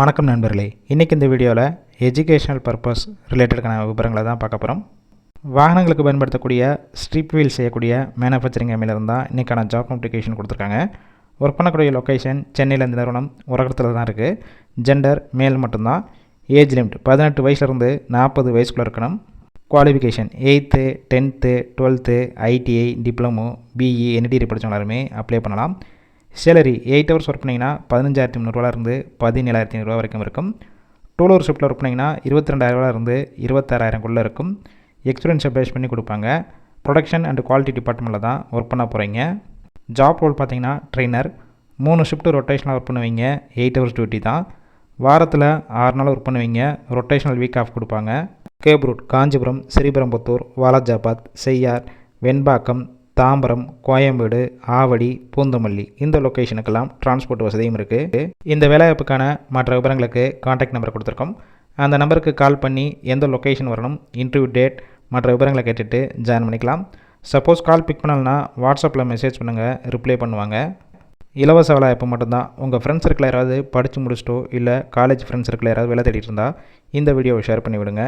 வணக்கம் நண்பர்களே. இன்றைக்கி இந்த வீடியோவில் எஜுகேஷனல் பர்பஸ் ரிலேட்டடுக்கான விவரங்களை தான் பார்க்க போகிறோம் வாகனங்களுக்கு பயன்படுத்தக்கூடிய ஸ்ட்ரிப் வீல் செய்யக்கூடிய மேனுஃபேக்சரிங் கம்பெனியில் தான் இன்றைக்கான ஜாப் நோட்டிஃபிகேஷன் கொடுத்துருக்காங்க. ஒர்க் பண்ணக்கூடிய லொக்கேஷன் சென்னையில் இந்த நிறுவனம் உலகத்தில் தான் இருக்குது ஜெண்டர் மேல் மட்டும்தான். ஏஜ் லிமிட் பதினெட்டு வயசுலேருந்து நாற்பது வயசுக்குள்ளே இருக்கணும். Qualification eighth tenth twelfth ITI diploma BE NTT படித்தவங்க எல்லாருமே அப்ளை பண்ணலாம். சேலரி எயிட் ஹவர்ஸ் ஒர்க் பண்ணிங்கன்னா பதினஞ்சாயிரத்தி முந்நூறுவாலேருந்து பதினேழாயிரத்தி ஐநூறுரூவா வரைக்கும் இருக்கும். டூல் ஹவர் ஷிஃப்ட்டில் ஒர்க் பண்ணிங்கன்னா இருபத்தி ரெண்டாயிரரூவாலேருந்து இருபத்தாறாயிரம்குள்ளே இருக்கும். எக்ஸ்பீரியன்ஸை பேஸ் பண்ணி கொடுப்பாங்க. ப்ரொடக்ஷன் அண்ட் குவாலிட்டி டிபார்ட்மெண்ட்டில் தான் ஒர்க் பண்ண போகிறீங்க ஜாப் ரோல் பார்த்தீங்கன்னா ட்ரெயினர் மூணு ஷிஃப்ட்டு ரொட்டேஷனாக ஒர்க் பண்ணுவீங்க. எயிட் ஹவர்ஸ் டியூட்டி தான். வாரத்தில் ஆறு நாள் ஒர்க் பண்ணுவீங்க. ரொட்டேஷனல் வீக் ஆஃப் கொடுப்பாங்க. கேப் ரூட் காஞ்சிபுரம் ஸ்ரீபெரும்புத்தூர் வாலாஜாபாத் செய்யார் வெண்பாக்கம் தாம்பரம் கோயம்பேடு ஆவடி பூந்தமல்லி இந்த லொக்கேஷனுக்கெல்லாம் டிரான்ஸ்போர்ட் வசதியும் இருக்குது இந்த வேலைவாய்ப்புக்கான மற்ற விவரங்களுக்கு காண்டாக்ட் நம்பர் கொடுத்துருக்கோம். அந்த நம்பருக்கு கால் பண்ணி எந்த லொக்கேஷன் வரணும் இன்டர்வியூ டேட் மற்ற விவரங்களை கேட்டுட்டு ஜாயின் பண்ணிக்கலாம். சப்போஸ் கால் பிக் பண்ணலன்னா வாட்ஸ்அப்பில் மெசேஜ் பண்ணுங்கள் ரிப்ளை பண்ணுவாங்க. இலவச வேலைவாய்ப்பு மட்டும்தான். உங்கள் ஃப்ரெண்ட்ஸ் சர்க்கிள் யாராவது படித்து முடிச்சிட்டோ இல்லை காலேஜ் ஃப்ரெண்ட்ஸ் சர்க்கிள் யாராவது வேலை தேடிட்டு இருந்தால் இந்த வீடியோவை ஷேர் பண்ணி விடுங்க